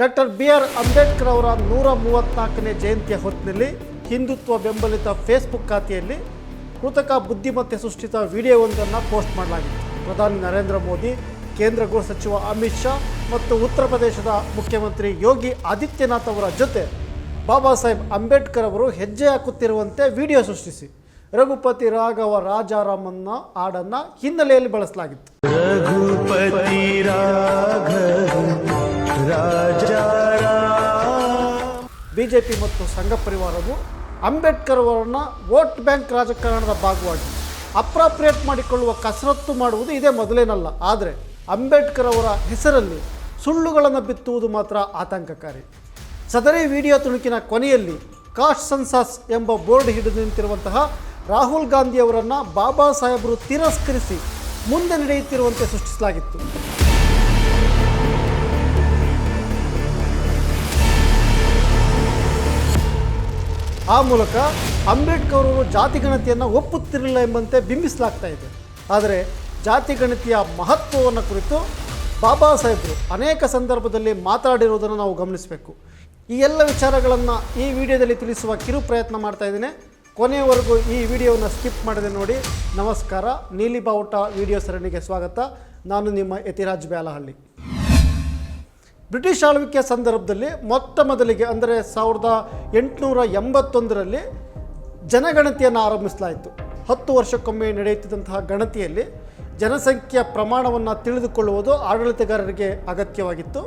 Doctor B R Ambedkar ಅವರ ನೂರ ಮೂವತ್ನಾಲ್ಕನೇ ಜಯಂತಿಯ ಹೊತ್ತಿನಲ್ಲಿ ಹಿಂದುತ್ವ ಬೆಂಬಲಿತ ಫೇಸ್ಬುಕ್ ಖಾತೆಯಲ್ಲಿ ಕೃತಕ ಬುದ್ಧಿಮತ್ತೆ ಸೃಷ್ಟಿತ ವಿಡಿಯೋವೊಂದನ್ನು ಪೋಸ್ಟ್ ಮಾಡಲಾಗಿದೆ ಪ್ರಧಾನಿ ನರೇಂದ್ರ ಮೋದಿ, ಕೇಂದ್ರ ಗೃಹ ಸಚಿವ ಅಮಿತ್ ಶಾ ಮತ್ತು ಉತ್ತರ ಪ್ರದೇಶದ ಮುಖ್ಯಮಂತ್ರಿ ಯೋಗಿ ಆದಿತ್ಯನಾಥ್ ಅವರ ಜೊತೆ ಬಾಬಾ ಸಾಹೇಬ್ ಅಂಬೇಡ್ಕರ್ ಅವರು ಹೆಜ್ಜೆ ಹಾಕುತ್ತಿರುವಂತೆ ವಿಡಿಯೋ ಸೃಷ್ಟಿಸಿ. ರಘುಪತಿ ರಾಘವ ರಾಜಾರಾಮನ್ನ ಹಾಡನ್ನು ಹಿನ್ನೆಲೆಯಲ್ಲಿ ಬಳಸಲಾಗಿತ್ತು. ರಘುಪತಿ ರಾಘವ. ಬಿಜೆಪಿ ಮತ್ತು ಸಂಘ ಪರಿವಾರವು ಅಂಬೇಡ್ಕರ್ ಅವರನ್ನು ವೋಟ್ ಬ್ಯಾಂಕ್ ರಾಜಕಾರಣದ ಭಾಗವಾಗಿ ಅಪ್ರಾಪ್ರಿಯೇಟ್ ಮಾಡಿಕೊಳ್ಳುವ ಕಸರತ್ತು ಮಾಡುವುದು ಇದೇ ಮೊದಲೇನಲ್ಲ. ಆದರೆ ಅಂಬೇಡ್ಕರ್ ಅವರ ಹೆಸರಲ್ಲಿ ಸುಳ್ಳುಗಳನ್ನು ಬಿತ್ತುವುದು ಮಾತ್ರ ಆತಂಕಕಾರಿ. ಸದರಿ ವಿಡಿಯೋ ತುಣುಕಿನ ಕೊನೆಯಲ್ಲಿ ಕಾಸ್ಟ್ ಸನ್ಸಾಸ್ ಎಂಬ ಬೋರ್ಡ್ ಹಿಡಿದು ನಿಂತಿರುವಂತಹ ರಾಹುಲ್ ಗಾಂಧಿ ಅವರನ್ನು ಬಾಬಾ ಸಾಹೇಬರು ತಿರಸ್ಕರಿಸಿ ಮುಂದೆ ನಡೆಯುತ್ತಿರುವಂತೆ ಸೃಷ್ಟಿಸಲಾಗಿತ್ತು. ಆ ಮೂಲಕ ಅಂಬೇಡ್ಕರ್ ಅವರು ಜಾತಿಗಣತಿಯನ್ನು ಒಪ್ಪುತ್ತಿರಲಿಲ್ಲ ಎಂಬಂತೆ ಬಿಂಬಿಸಲಾಗ್ತಾ ಇದೆ. ಆದರೆ ಜಾತಿಗಣತಿಯ ಮಹತ್ವವನ್ನು ಕುರಿತು ಬಾಬಾ ಸಾಹೇಬರು ಅನೇಕ ಸಂದರ್ಭದಲ್ಲಿ ಮಾತಾಡಿರುವುದನ್ನು ನಾವು ಗಮನಿಸಬೇಕು. ಈ ಎಲ್ಲ ವಿಚಾರಗಳನ್ನು ಈ ವಿಡಿಯೋದಲ್ಲಿ ತಿಳಿಸುವ ಕಿರು ಪ್ರಯತ್ನ ಮಾಡ್ತಾ ಇದ್ದೇನೆ. ಕೊನೆಯವರೆಗೂ ಈ ವಿಡಿಯೋವನ್ನು ಸ್ಕಿಪ್ ಮಾಡದೆ ನೋಡಿ. ನಮಸ್ಕಾರ. ನೀಲಿ ಬಾವುಟ ವಿಡಿಯೋ ಸರಣಿಗೆ ಸ್ವಾಗತ. ನಾನು ನಿಮ್ಮ ಯತಿರಾಜ್ ಬ್ಯಾಲಹಳ್ಳಿ. ಬ್ರಿಟಿಷ್ ಆಳ್ವಿಕೆಯ ಸಂದರ್ಭದಲ್ಲಿ ಮೊತ್ತ ಮೊದಲಿಗೆ ಅಂದರೆ ಸಾವಿರದ ಎಂಟುನೂರ ಎಂಬತ್ತೊಂದರಲ್ಲಿ ಜನಗಣತಿಯನ್ನು ಆರಂಭಿಸಲಾಯಿತು. ಹತ್ತು ವರ್ಷಕ್ಕೊಮ್ಮೆ ನಡೆಯುತ್ತಿದ್ದಂತಹ ಗಣತಿಯಲ್ಲಿ ಜನಸಂಖ್ಯೆಯ ಪ್ರಮಾಣವನ್ನು ತಿಳಿದುಕೊಳ್ಳುವುದು ಆಡಳಿತಗಾರರಿಗೆ ಅಗತ್ಯವಾಗಿತ್ತು.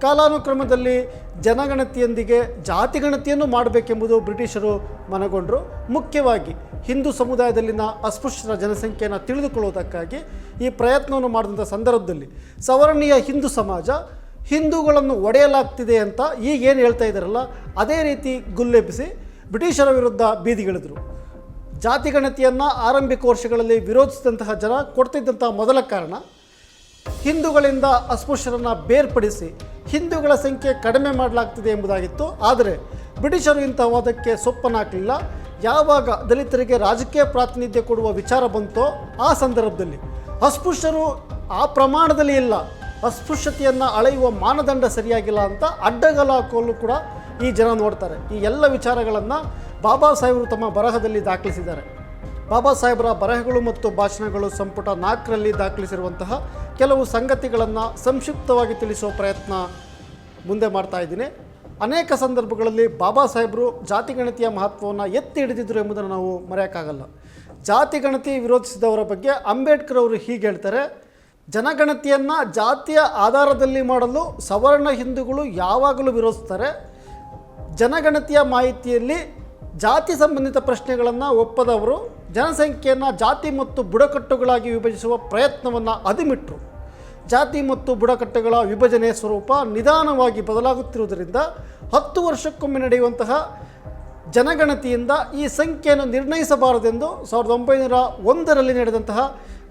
ಕಾಲಾನುಕ್ರಮದಲ್ಲಿ ಜನಗಣತಿಯೊಂದಿಗೆ ಜಾತಿಗಣತಿಯನ್ನು ಮಾಡಬೇಕೆಂಬುದು ಬ್ರಿಟಿಷರು ಮನಗೊಂಡರು. ಮುಖ್ಯವಾಗಿ ಹಿಂದೂ ಸಮುದಾಯದಲ್ಲಿನ ಅಸ್ಪೃಶ್ಯರ ಜನಸಂಖ್ಯೆಯನ್ನು ತಿಳಿದುಕೊಳ್ಳುವುದಕ್ಕಾಗಿ ಈ ಪ್ರಯತ್ನವನ್ನು ಮಾಡಿದಂಥ ಸಂದರ್ಭದಲ್ಲಿ ಸವರ್ಣೀಯ ಹಿಂದೂ ಸಮಾಜ ಹಿಂದೂಗಳನ್ನು ಒಡೆಯಲಾಗ್ತಿದೆ ಅಂತ ಈಗ ಏನು ಹೇಳ್ತಾ ಇದ್ದಾರಲ್ಲ, ಅದೇ ರೀತಿ ಗುಲ್ಲೆಬ್ಬಿಸಿ ಬ್ರಿಟಿಷರ ವಿರುದ್ಧ ಬೀದಿಗಿಳಿದರು ಜಾತಿಗಣತಿಯನ್ನು ಆರಂಭಿಕ ವರ್ಷಗಳಲ್ಲಿ ವಿರೋಧಿಸಿದಂತಹ ಜನ ಕೊಡ್ತಿದ್ದಂತಹ ಮೊದಲ ಕಾರಣ, ಹಿಂದೂಗಳಿಂದ ಅಸ್ಪೃಶ್ಯರನ್ನು ಬೇರ್ಪಡಿಸಿ ಹಿಂದೂಗಳ ಸಂಖ್ಯೆ ಕಡಿಮೆ ಮಾಡಲಾಗ್ತಿದೆ ಎಂಬುದಾಗಿತ್ತು. ಆದರೆ ಬ್ರಿಟಿಷರು ಇಂಥ ವಾದಕ್ಕೆ ಸೊಪ್ಪನ್ನು ಹಾಕಲಿಲ್ಲ ಯಾವಾಗ ದಲಿತರಿಗೆ ರಾಜಕೀಯ ಪ್ರಾತಿನಿಧ್ಯ ಕೊಡುವ ವಿಚಾರ ಬಂತೋ ಆ ಸಂದರ್ಭದಲ್ಲಿ ಅಸ್ಪೃಶ್ಯರು ಆ ಪ್ರಮಾಣದಲ್ಲಿ ಇಲ್ಲ. ಅಸ್ಪೃಶ್ಯತೆಯನ್ನು ಅಳೆಯುವ ಮಾನದಂಡ ಸರಿಯಾಗಿಲ್ಲ ಅಂತ ಅಡ್ಡಗಲ ಹಾಕಲು ಕೂಡ ಈ ಜನ ನೋಡ್ತಾರೆ. ಈ ಎಲ್ಲ ವಿಚಾರಗಳನ್ನು ಬಾಬಾ ಸಾಹೇಬರು ತಮ್ಮ ಬರಹದಲ್ಲಿ ದಾಖಲಿಸಿದ್ದಾರೆ. ಬಾಬಾ ಸಾಹೇಬರ ಬರಹಗಳು ಮತ್ತು ಭಾಷಣಗಳು ಸಂಪುಟ ನಾಲ್ಕರಲ್ಲಿ ದಾಖಲಿಸಿರುವಂತಹ ಕೆಲವು ಸಂಗತಿಗಳನ್ನು ಸಂಕ್ಷಿಪ್ತವಾಗಿ ತಿಳಿಸುವ ಪ್ರಯತ್ನ ಮುಂದೆ ಮಾಡ್ತಾ ಇದ್ದೀನಿ. ಅನೇಕ ಸಂದರ್ಭಗಳಲ್ಲಿ ಬಾಬಾ ಸಾಹೇಬರು ಜಾತಿಗಣತಿಯ ಮಹತ್ವವನ್ನು ಎತ್ತಿ ಹಿಡಿದಿದ್ರು ಎಂಬುದನ್ನು ನಾವು ಮರೆಯೋಕ್ಕಾಗಲ್ಲ. ಜಾತಿಗಣತಿ ವಿರೋಧಿಸಿದವರ ಬಗ್ಗೆ ಅಂಬೇಡ್ಕರ್ ಅವರು ಹೀಗೆ ಹೇಳ್ತಾರೆ ಜನಗಣತಿಯನ್ನು ಜಾತಿಯ ಆಧಾರದಲ್ಲಿ ಮಾಡಲು ಸವರ್ಣ ಹಿಂದೂಗಳು ಯಾವಾಗಲೂ ವಿರೋಧಿಸ್ತಾರೆ. ಜನಗಣತಿಯ ಮಾಹಿತಿಯಲ್ಲಿ ಜಾತಿ ಸಂಬಂಧಿತ ಪ್ರಶ್ನೆಗಳನ್ನು ಒಪ್ಪದವರು ಜನಸಂಖ್ಯೆಯನ್ನು ಜಾತಿ ಮತ್ತು ಬುಡಕಟ್ಟುಗಳಾಗಿ ವಿಭಜಿಸುವ ಪ್ರಯತ್ನವನ್ನು ಅದಿಮಿಟ್ರು. ಜಾತಿ ಮತ್ತು ಬುಡಕಟ್ಟುಗಳ ವಿಭಜನೆ ಸ್ವರೂಪ ನಿಧಾನವಾಗಿ ಬದಲಾಗುತ್ತಿರುವುದರಿಂದ ಹತ್ತು ವರ್ಷಕ್ಕೊಮ್ಮೆ ನಡೆಯುವಂತಹ ಜನಗಣತಿಯಿಂದ ಈ ಸಂಖ್ಯೆಯನ್ನು ನಿರ್ಣಯಿಸಬಾರದೆಂದು ಸಾವಿರದ ಒಂಬೈನೂರ ಒಂದರಲ್ಲಿ ನಡೆದಂತಹ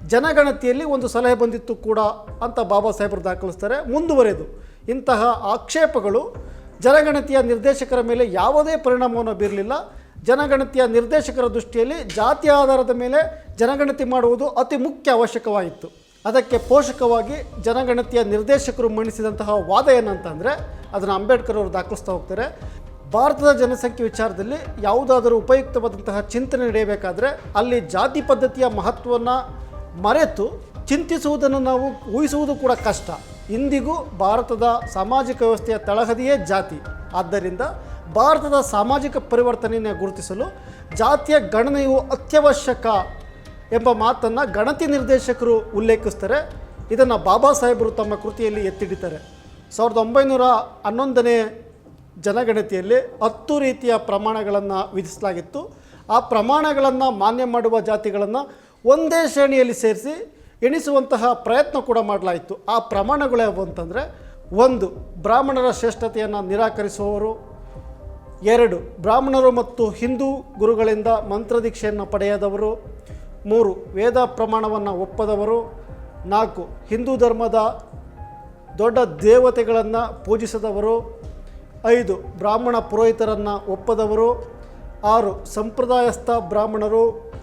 ಜನಗಣತಿಯಲ್ಲಿ ಒಂದು ಸಲಹೆ ಬಂದಿತ್ತು ಕೂಡ ಅಂತ ಬಾಬಾ ಸಾಹೇಬರು ದಾಖಲಿಸ್ತಾರೆ. ಮುಂದುವರೆದು ಇಂತಹ ಆಕ್ಷೇಪಗಳು ಜನಗಣತಿಯ ನಿರ್ದೇಶಕರ ಮೇಲೆ ಯಾವುದೇ ಪರಿಣಾಮವನ್ನು ಬೀರಲಿಲ್ಲ. ಜನಗಣತಿಯ ನಿರ್ದೇಶಕರ ದೃಷ್ಟಿಯಲ್ಲಿ ಜಾತಿ ಆಧಾರದ ಮೇಲೆ ಜನಗಣತಿ ಮಾಡುವುದು ಅತಿ ಮುಖ್ಯ ಅವಶ್ಯಕವಾಗಿತ್ತು. ಅದಕ್ಕೆ ಪೋಷಕವಾಗಿ ಜನಗಣತಿಯ ನಿರ್ದೇಶಕರು ಮಂಡಿಸಿದಂತಹ ವಾದ ಏನಂತಂದರೆ, ಅದನ್ನು ಅಂಬೇಡ್ಕರ್ ಅವರು ದಾಖಲಿಸ್ತಾ ಹೋಗ್ತಾರೆ. ಭಾರತದ ಜನಸಂಖ್ಯೆ ವಿಚಾರದಲ್ಲಿ ಯಾವುದಾದರೂ ಉಪಯುಕ್ತವಾದಂತಹ ಚಿಂತನೆ ನಡೆಯಬೇಕಾದರೆ ಅಲ್ಲಿ ಜಾತಿ ಪದ್ಧತಿಯ ಮಹತ್ವವನ್ನು ಮರೆತು ಚಿಂತಿಸುವುದನ್ನು ನಾವು ಊಹಿಸುವುದು ಕೂಡ ಕಷ್ಟ. ಇಂದಿಗೂ ಭಾರತದ ಸಾಮಾಜಿಕ ವ್ಯವಸ್ಥೆಯ ತಳಹದಿಯೇ ಜಾತಿ. ಆದ್ದರಿಂದ ಭಾರತದ ಸಾಮಾಜಿಕ ಪರಿವರ್ತನೆಯನ್ನು ಗುರುತಿಸಲು ಜಾತಿಯ ಗಣನೆಯು ಅತ್ಯವಶ್ಯಕ ಎಂಬ ಮಾತನ್ನು ಗಣತಿ ನಿರ್ದೇಶಕರು ಉಲ್ಲೇಖಿಸ್ತಾರೆ. ಇದನ್ನು ಬಾಬಾ ಸಾಹೇಬರು ತಮ್ಮ ಕೃತಿಯಲ್ಲಿ ಎತ್ತಿಡಿತಾರೆ ಸಾವಿರದ ಒಂಬೈನೂರ ಹನ್ನೊಂದನೇ ಜನಗಣತಿಯಲ್ಲಿ ಹತ್ತು ರೀತಿಯ ಪ್ರಮಾಣಗಳನ್ನು ವಿಧಿಸಲಾಗಿತ್ತು. ಆ ಪ್ರಮಾಣಗಳನ್ನು ಮಾನ್ಯ ಮಾಡುವ ಜಾತಿಗಳನ್ನು ಒಂದೇ ಶ್ರೇಣಿಯಲ್ಲಿ ಸೇರಿಸಿ ಎಣಿಸುವಂತಹ ಪ್ರಯತ್ನ ಕೂಡ ಮಾಡಲಾಯಿತು. ಆ ಪ್ರಮಾಣಗಳು ಯಾವುವು ಅಂತಂದರೆ, ಒಂದು, ಬ್ರಾಹ್ಮಣರ ಶ್ರೇಷ್ಠತೆಯನ್ನು ನಿರಾಕರಿಸುವವರು. ಎರಡು, ಬ್ರಾಹ್ಮಣರು ಮತ್ತು ಹಿಂದೂ ಗುರುಗಳಿಂದ ಮಂತ್ರದೀಕ್ಷೆಯನ್ನು ಪಡೆಯದವರು. ಮೂರು, ವೇದ ಪ್ರಮಾಣವನ್ನು ಒಪ್ಪದವರು. ನಾಲ್ಕು, ಹಿಂದೂ ಧರ್ಮದ ದೊಡ್ಡ ದೇವತೆಗಳನ್ನು ಪೂಜಿಸದವರು. ಐದು, ಬ್ರಾಹ್ಮಣ ಪುರೋಹಿತರನ್ನು ಒಪ್ಪದವರು. ಆರು, ಸಂಪ್ರದಾಯಸ್ಥ ಬ್ರಾಹ್ಮಣರು.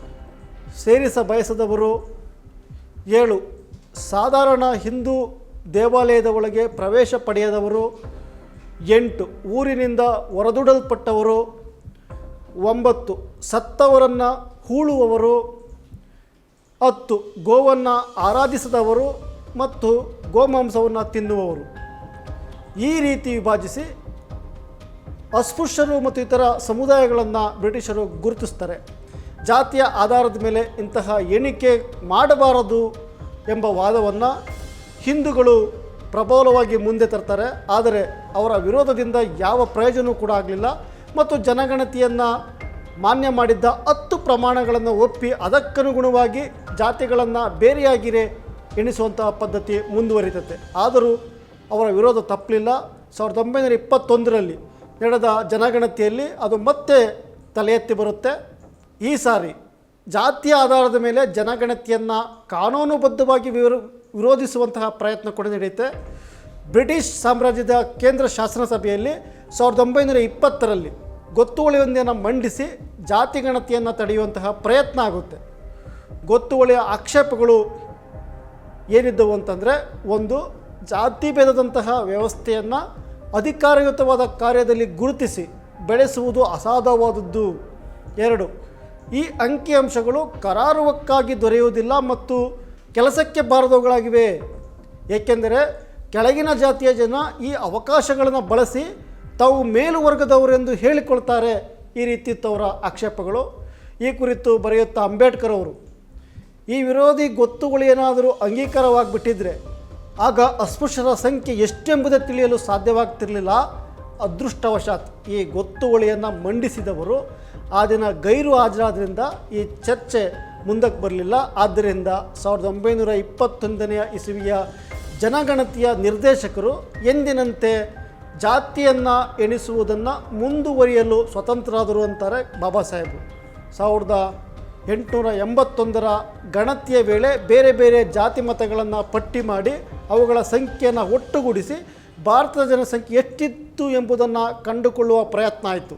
ಸೇರಿಸ ಬಯಸದವರು ಏಳು. ಸಾಧಾರಣ ಹಿಂದೂ ದೇವಾಲಯದ ಒಳಗೆ ಪ್ರವೇಶ ಪಡೆಯದವರು ಎಂಟು. ಊರಿನಿಂದ ಹೊರದೂಡಲ್ಪಟ್ಟವರು ಒಂಬತ್ತು. ಸತ್ತವರನ್ನು ಹೂಳುವವರು ಹತ್ತು. ಗೋವನ್ನು ಆರಾಧಿಸದವರು ಮತ್ತು ಗೋಮಾಂಸವನ್ನು ತಿನ್ನುವವರು. ಈ ರೀತಿ ವಿಭಾಜಿಸಿ ಅಸ್ಪೃಶ್ಯರು ಮತ್ತು ಇತರ ಸಮುದಾಯಗಳನ್ನು ಬ್ರಿಟಿಷರು ಗುರುತಿಸ್ತಾರೆ. ಜಾತಿಯ ಆಧಾರದ ಮೇಲೆ ಇಂತಹ ಎಣಿಕೆ ಮಾಡಬಾರದು ಎಂಬ ವಾದವನ್ನು ಹಿಂದೂಗಳು ಪ್ರಬಲವಾಗಿ ಮುಂದೆ ತರ್ತಾರೆ. ಆದರೆ ಅವರ ವಿರೋಧದಿಂದ ಯಾವ ಪ್ರಯೋಜನವೂ ಕೂಡ ಆಗಲಿಲ್ಲ. ಮತ್ತು ಜನಗಣತಿಯನ್ನು ಮಾನ್ಯ ಮಾಡಿದ್ದ ಹತ್ತು ಪ್ರಮಾಣಗಳನ್ನು ಒಪ್ಪಿ ಅದಕ್ಕನುಗುಣವಾಗಿ ಜಾತಿಗಳನ್ನು ಬೇರೆಯಾಗಿರೇ ಎಣಿಸುವಂತಹ ಪದ್ಧತಿ ಮುಂದುವರಿತತೆ. ಆದರೂ ಅವರ ವಿರೋಧ ತಪ್ಪಲಿಲ್ಲ ಸಾವಿರದ ಒಂಬೈನೂರ ಇಪ್ಪತ್ತೊಂದರಲ್ಲಿ ನಡೆದ ಜನಗಣತಿಯಲ್ಲಿ ಅದು ಮತ್ತೆ ತಲೆ ಎತ್ತಿ ಬರುತ್ತೆ. ಈ ಸಾರಿ ಜಾತಿಯ ಆಧಾರದ ಮೇಲೆ ಜನಗಣತಿಯನ್ನು ಕಾನೂನುಬದ್ಧವಾಗಿ ವಿರೋ ವಿರೋಧಿಸುವಂತಹ ಪ್ರಯತ್ನ ಕೂಡ ನಡೆಯುತ್ತೆ. ಬ್ರಿಟಿಷ್ ಸಾಮ್ರಾಜ್ಯದ ಕೇಂದ್ರ ಶಾಸನ ಸಭೆಯಲ್ಲಿ ಸಾವಿರದ ಒಂಬೈನೂರ ಇಪ್ಪತ್ತರಲ್ಲಿ ಗೊತ್ತುವಳಿಯೊಂದನ್ನು ಮಂಡಿಸಿ ಜಾತಿ ಗಣತಿಯನ್ನು ತಡೆಯುವಂತಹ ಪ್ರಯತ್ನ ಆಗುತ್ತೆ. ಗೊತ್ತುವಳಿಯ ಆಕ್ಷೇಪಗಳು ಏನಿದ್ದವು ಅಂತಂದರೆ, ಒಂದು ಜಾತಿ ಭೇದದಂತಹ ವ್ಯವಸ್ಥೆಯನ್ನು ಅಧಿಕಾರಯುತವಾದ ಕಾರ್ಯದಲ್ಲಿ ಗುರುತಿಸಿ ಬೆಳೆಸುವುದು ಅಸಾಧವಾದದ್ದು ಎರಡು ಈ ಅಂಕಿಅಂಶಗಳು ಕರಾರುವಕ್ಕಾಗಿ ದೊರೆಯುವುದಿಲ್ಲ ಮತ್ತು ಕೆಲಸಕ್ಕೆ ಬಾರದವುಗಳಾಗಿವೆ. ಏಕೆಂದರೆ ಕೆಳಗಿನ ಜಾತಿಯ ಜನ ಈ ಅವಕಾಶಗಳನ್ನು ಬಳಸಿ ತಾವು ಮೇಲುವರ್ಗದವರೆಂದು ಹೇಳಿಕೊಳ್ತಾರೆ ಈ ರೀತಿ ತವರ ಆಕ್ಷೇಪಗಳು. ಈ ಕುರಿತು ಬರೆಯುತ್ತಾ ಅಂಬೇಡ್ಕರ್ ಅವರು, ಈ ವಿರೋಧಿ ಗೊತ್ತುಗಳು ಏನಾದರೂ ಅಂಗೀಕಾರವಾಗಿಬಿಟ್ಟಿದ್ರೆ ಆಗ ಅಸ್ಪೃಶ್ಯರ ಸಂಖ್ಯೆ ಎಷ್ಟೆಂಬುದೇ ತಿಳಿಯಲು ಸಾಧ್ಯವಾಗ್ತಿರಲಿಲ್ಲ. ಅದೃಷ್ಟವಶಾತ್ ಈ ಗೊತ್ತುವಳಿಯನ್ನು ಮಂಡಿಸಿದವರು. ಆ ದಿನ ಗೈರು ಹಾಜರಾದ್ರಿಂದ ಈ ಚರ್ಚೆ ಮುಂದಕ್ಕೆ ಬರಲಿಲ್ಲ. ಆದ್ದರಿಂದ ಸಾವಿರದ ಒಂಬೈನೂರ ಇಪ್ಪತ್ತೊಂದನೆಯ ಇಸವಿಯ ಜನಗಣತಿಯ ನಿರ್ದೇಶಕರು ಎಂದಿನಂತೆ ಜಾತಿಯನ್ನು ಎಣಿಸುವುದನ್ನು ಮುಂದುವರಿಯಲು ಸ್ವತಂತ್ರರಾದರು ಅಂತಾರೆ ಬಾಬಾ ಸಾಹೇಬರು ಸಾವಿರದ ಎಂಟುನೂರ ಎಂಬತ್ತೊಂದರ ಗಣತಿಯ ವೇಳೆ ಬೇರೆ ಬೇರೆ ಜಾತಿ ಮತಗಳನ್ನು ಪಟ್ಟಿ ಮಾಡಿ ಅವುಗಳ ಸಂಖ್ಯೆಯನ್ನು ಒಟ್ಟುಗೂಡಿಸಿ ಭಾರತದ ಜನಸಂಖ್ಯೆ ಎಷ್ಟಿತ್ತು ಎಂಬುದನ್ನು ಕಂಡುಕೊಳ್ಳುವ ಪ್ರಯತ್ನ ಆಯಿತು.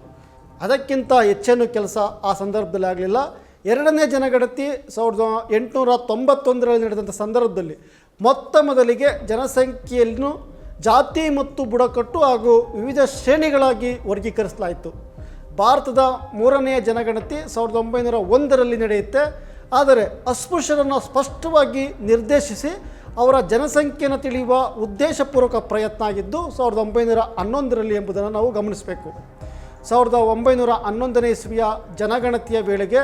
ಅದಕ್ಕಿಂತ ಹೆಚ್ಚೇನು ಕೆಲಸ ಆ ಸಂದರ್ಭದಲ್ಲಿ ಆಗಲಿಲ್ಲ. ಎರಡನೇ ಜನಗಣತಿ ಸಾವಿರದ ಎಂಟುನೂರ ತೊಂಬತ್ತೊಂದರಲ್ಲಿ ನಡೆದಂಥ ಸಂದರ್ಭದಲ್ಲಿ ಮೊತ್ತ ಮೊದಲಿಗೆ ಜನಸಂಖ್ಯೆಯನ್ನು ಜಾತಿ ಮತ್ತು ಬುಡಕಟ್ಟು ಹಾಗೂ ವಿವಿಧ ಶ್ರೇಣಿಗಳಾಗಿ ವರ್ಗೀಕರಿಸಲಾಯಿತು. ಭಾರತದ ಮೂರನೆಯ ಜನಗಣತಿ ಸಾವಿರದ ಒಂಬೈನೂರ ಒಂದರಲ್ಲಿ ನಡೆಯುತ್ತೆ. ಆದರೆ ಅಸ್ಪೃಶ್ಯರನ್ನು ಸ್ಪಷ್ಟವಾಗಿ ನಿರ್ದೇಶಿಸಿ ಅವರ ಜನಸಂಖ್ಯೆಯನ್ನು ತಿಳಿಯುವ ಉದ್ದೇಶಪೂರ್ವಕ ಪ್ರಯತ್ನ ಆಗಿದ್ದು ಸಾವಿರದ ಒಂಬೈನೂರ ಹನ್ನೊಂದರಲ್ಲಿ ಎಂಬುದನ್ನು ನಾವು ಗಮನಿಸಬೇಕು. ಸಾವಿರದ ಒಂಬೈನೂರ ಹನ್ನೊಂದನೇ ಇಸ್ವಿಯ ಜನಗಣತಿಯ ವೇಳೆಗೆ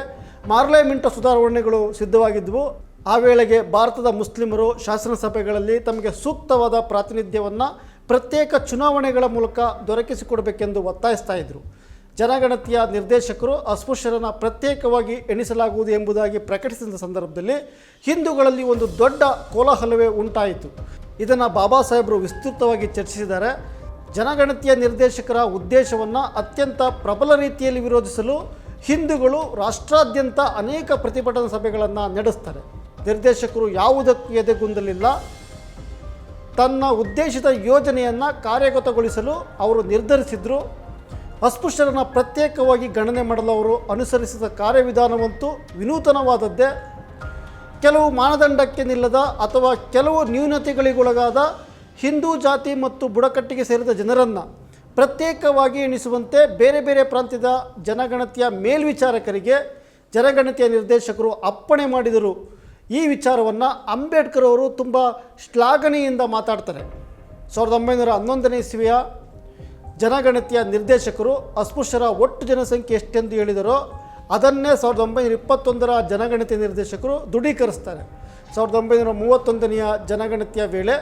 ಮಾರ್ಲೆಮೆಂಟ ಸುಧಾರಣೆಗಳು ಸಿದ್ಧವಾಗಿದ್ದವು ಆ ವೇಳೆಗೆ ಭಾರತದ ಮುಸ್ಲಿಮರು ಶಾಸನಸಭೆಗಳಲ್ಲಿ ತಮಗೆ ಸೂಕ್ತವಾದ ಪ್ರಾತಿನಿಧ್ಯವನ್ನು ಪ್ರತ್ಯೇಕ ಚುನಾವಣೆಗಳ ಮೂಲಕ ದೊರಕಿಸಿಕೊಡಬೇಕೆಂದು ಒತ್ತಾಯಿಸ್ತಾ ಇದ್ದರು ಜನಗಣತಿಯ ನಿರ್ದೇಶಕರು ಅಸ್ಪೃಶ್ಯರನ್ನು ಪ್ರತ್ಯೇಕವಾಗಿ ಎಣಿಸಲಾಗುವುದು ಎಂಬುದಾಗಿ ಪ್ರಕಟಿಸಿದ ಸಂದರ್ಭದಲ್ಲಿ ಹಿಂದೂಗಳಲ್ಲಿ ಒಂದು ದೊಡ್ಡ ಕೋಲಾಹಲವೇ ಉಂಟಾಯಿತು. ಇದನ್ನು ಬಾಬಾ ಸಾಹೇಬರು ವಿಸ್ತೃತವಾಗಿ ಚರ್ಚಿಸಿದ್ದಾರೆ. ಜನಗಣತಿಯ ನಿರ್ದೇಶಕರ ಉದ್ದೇಶವನ್ನು ಅತ್ಯಂತ ಪ್ರಬಲ ರೀತಿಯಲ್ಲಿ ವಿರೋಧಿಸಲು ಹಿಂದೂಗಳು ರಾಷ್ಟ್ರಾದ್ಯಂತ ಅನೇಕ ಪ್ರತಿಭಟನಾ ಸಭೆಗಳನ್ನು ನಡೆಸ್ತಾರೆ. ನಿರ್ದೇಶಕರು ಯಾವುದಕ್ಕೂ ಎದೆಗುಂದಲಿಲ್ಲ. ತನ್ನ ಉದ್ದೇಶಿತ ಯೋಜನೆಯನ್ನು ಕಾರ್ಯಗತಗೊಳಿಸಲು ಅವರು ನಿರ್ಧರಿಸಿದ್ರು. ಅಸ್ಪೃಶ್ಯರನ್ನು ಪ್ರತ್ಯೇಕವಾಗಿ ಗಣನೆ ಮಾಡಲು ಅವರು ಅನುಸರಿಸಿದ ಕಾರ್ಯವಿಧಾನವಂತೂ ವಿನೂತನವಾದದ್ದೇ. ಕೆಲವು ಮಾನದಂಡಕ್ಕೆ ನಿಲ್ಲದ ಅಥವಾ ಕೆಲವು ನ್ಯೂನತೆಗಳಿಗೊಳಗಾದ ಹಿಂದೂ ಜಾತಿ ಮತ್ತು ಬುಡಕಟ್ಟಿಗೆ ಸೇರಿದ ಜನರನ್ನು ಪ್ರತ್ಯೇಕವಾಗಿ ಎಣಿಸುವಂತೆ ಬೇರೆ ಬೇರೆ ಪ್ರಾಂತ್ಯದ ಜನಗಣತಿಯ ಮೇಲ್ವಿಚಾರಕರಿಗೆ ಜನಗಣತಿಯ ನಿರ್ದೇಶಕರು ಅಪ್ಪಣೆ ಮಾಡಿದರು. ಈ ವಿಚಾರವನ್ನು ಅಂಬೇಡ್ಕರ್ ಅವರು ತುಂಬ ಶ್ಲಾಘನೆಯಿಂದ ಮಾತಾಡ್ತಾರೆ. ಸಾವಿರದ ಒಂಬೈನೂರ ಹನ್ನೊಂದನೇ ಇಸ್ವಿಯ ಜನಗಣತಿಯ ನಿರ್ದೇಶಕರು ಅಸ್ಪೃಶ್ಯರ ಒಟ್ಟು ಜನಸಂಖ್ಯೆ ಎಷ್ಟೆಂದು ಹೇಳಿದರೋ ಅದನ್ನೇ ಸಾವಿರದ ಒಂಬೈನೂರ ಇಪ್ಪತ್ತೊಂದರ ಜನಗಣತಿ ನಿರ್ದೇಶಕರು ದೃಢೀಕರಿಸ್ತಾರೆ. ಸಾವಿರದ ಒಂಬೈನೂರ ಮೂವತ್ತೊಂದನೆಯ ಜನಗಣತಿಯ ವೇಳೆ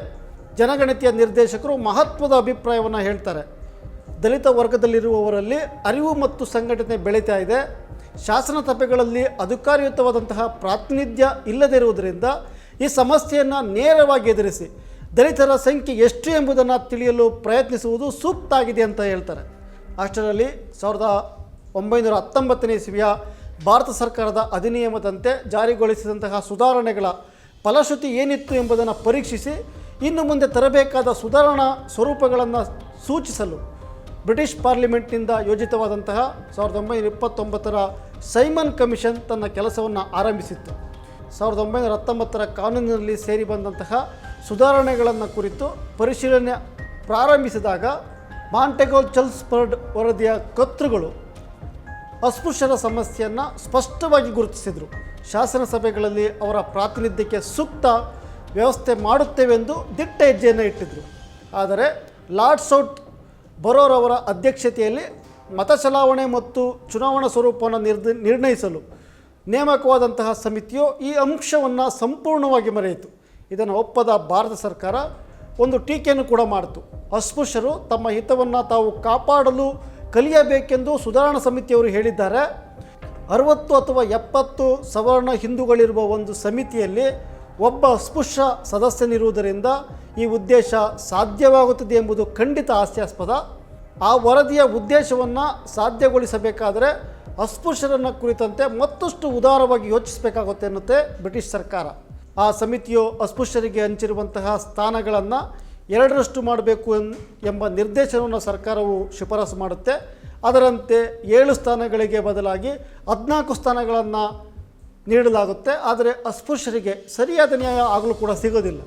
ಜನಗಣತಿಯ ನಿರ್ದೇಶಕರು ಮಹತ್ವದ ಅಭಿಪ್ರಾಯವನ್ನು ಹೇಳ್ತಾರೆ. ದಲಿತ ವರ್ಗದಲ್ಲಿರುವವರಲ್ಲಿ ಅರಿವು ಮತ್ತು ಸಂಘಟನೆ ಬೆಳೀತಾ ಇದೆ. ಶಾಸನ ಸಭೆಗಳಲ್ಲಿ ಅಧಿಕಾರಯುತವಾದಂತಹ ಪ್ರಾತಿನಿಧ್ಯ ಇಲ್ಲದಿರುವುದರಿಂದ ಈ ಸಮಸ್ಯೆಯನ್ನು ನೇರವಾಗಿ ಎದುರಿಸಿ ದಲಿತರ ಸಂಖ್ಯೆ ಎಷ್ಟು ಎಂಬುದನ್ನು ತಿಳಿಯಲು ಪ್ರಯತ್ನಿಸುವುದು ಸೂಕ್ತ ಆಗಿದೆ ಅಂತ ಹೇಳ್ತಾರೆ. ಅಷ್ಟರಲ್ಲಿ ಸಾವಿರದ ಒಂಬೈನೂರ ಹತ್ತೊಂಬತ್ತನೇ ಇಸವಿಯ ಭಾರತ ಸರ್ಕಾರದ ಅಧಿನಿಯಮದಂತೆ ಜಾರಿಗೊಳಿಸಿದಂತಹ ಸುಧಾರಣೆಗಳ ಫಲಶ್ರುತಿ ಏನಿತ್ತು ಎಂಬುದನ್ನು ಪರೀಕ್ಷಿಸಿ ಇನ್ನು ಮುಂದೆ ತರಬೇಕಾದ ಸುಧಾರಣಾ ಸ್ವರೂಪಗಳನ್ನು ಸೂಚಿಸಲು ಬ್ರಿಟಿಷ್ ಪಾರ್ಲಿಮೆಂಟ್ನಿಂದ ಯೋಜಿತವಾದಂತಹ ಸಾವಿರದ ಒಂಬೈನೂರ ಇಪ್ಪತ್ತೊಂಬತ್ತರ ಸೈಮನ್ ಕಮಿಷನ್ ತನ್ನ ಕೆಲಸವನ್ನು ಆರಂಭಿಸಿತ್ತು. ಸಾವಿರದ ಒಂಬೈನೂರ ಹತ್ತೊಂಬತ್ತರ ಕಾನೂನಿನಲ್ಲಿ ಸೇರಿ ಬಂದಂತಹ ಸುಧಾರಣೆಗಳನ್ನು ಕುರಿತು ಪರಿಶೀಲನೆ ಪ್ರಾರಂಭಿಸಿದಾಗ ಮಾಂಟೆಗೋ ಚಲ್ಸ್ಪರ್ಡ್ ವರದಿಯ ಕರ್ತೃಗಳು ಅಸ್ಪೃಶ್ಯರ ಸಮಸ್ಯೆಯನ್ನು ಸ್ಪಷ್ಟವಾಗಿ ಗುರುತಿಸಿದರು. ಶಾಸನಸಭೆಗಳಲ್ಲಿ ಅವರ ಪ್ರಾತಿನಿಧ್ಯಕ್ಕೆ ಸೂಕ್ತ ವ್ಯವಸ್ಥೆ ಮಾಡುತ್ತೇವೆಂದು ದಿಟ್ಟ ಹೆಜ್ಜೆಯನ್ನು ಇಟ್ಟಿದ್ದರು ಆದರೆ ಲಾರ್ಡ್ ಸೌಟ್ ಬರೋರವರ ಅಧ್ಯಕ್ಷತೆಯಲ್ಲಿ ಮತ ಚಲಾವಣೆ ಮತ್ತು ಚುನಾವಣಾ ಸ್ವರೂಪವನ್ನು ನಿರ್ದ, ನಿರ್ಣಯಿಸಲು ನೇಮಕವಾದಂತಹ ಸಮಿತಿಯು ಈ ಅಂಶವನ್ನು ಸಂಪೂರ್ಣವಾಗಿ ಮರೆಯಿತು. ಇದನ್ನು ಒಪ್ಪದ ಭಾರತ ಸರ್ಕಾರ ಒಂದು ಟೀಕೆಯನ್ನು ಕೂಡ ಮಾಡಿತು. ಅಸ್ಪೃಶ್ಯರು ತಮ್ಮ ಹಿತವನ್ನು ತಾವು ಕಾಪಾಡಲು ಕಲಿಯಬೇಕೆಂದು ಸುಧಾರಣಾ ಸಮಿತಿಯವರು ಹೇಳಿದ್ದಾರೆ. ಅರವತ್ತು ಅಥವಾ ಎಪ್ಪತ್ತು ಸವರ್ಣ ಹಿಂದೂಗಳಿರುವ ಒಂದು ಸಮಿತಿಯಲ್ಲಿ ಒಬ್ಬ ಅಸ್ಪೃಶ್ಯ ಸದಸ್ಯನಿರುವುದರಿಂದ ಈ ಉದ್ದೇಶ ಸಾಧ್ಯವಾಗುತ್ತದೆ ಎಂಬುದು ಖಂಡಿತ ಹಾಸ್ಯಾಸ್ಪದ. ಆ ವರದಿಯ ಉದ್ದೇಶವನ್ನು ಸಾಧ್ಯಗೊಳಿಸಬೇಕಾದರೆ ಅಸ್ಪೃಶ್ಯರನ್ನು ಕುರಿತಂತೆ ಮತ್ತಷ್ಟು ಉದಾರವಾಗಿ ಯೋಚಿಸಬೇಕಾಗುತ್ತೆ ಎನ್ನುತ್ತೆ ಬ್ರಿಟಿಷ್ ಸರ್ಕಾರ. ಆ ಸಮಿತಿಯು ಅಸ್ಪೃಶ್ಯರಿಗೆ ಹಂಚಿರುವಂತಹ ಸ್ಥಾನಗಳನ್ನು ಎರಡರಷ್ಟು ಮಾಡಬೇಕು ಎಂಬ ನಿರ್ದೇಶನವನ್ನು ಸರ್ಕಾರವು ಶಿಫಾರಸು ಮಾಡುತ್ತೆ. ಅದರಂತೆ ಏಳು ಸ್ಥಾನಗಳಿಗೆ ಬದಲಾಗಿ ಹದಿನಾಲ್ಕು ಸ್ಥಾನಗಳನ್ನು ನೀಡಲಾಗುತ್ತೆ. ಆದರೆ ಅಸ್ಪೃಶ್ಯರಿಗೆ ಸರಿಯಾದ ನ್ಯಾಯ ಆಗಲೂ ಕೂಡ ಸಿಗೋದಿಲ್ಲ.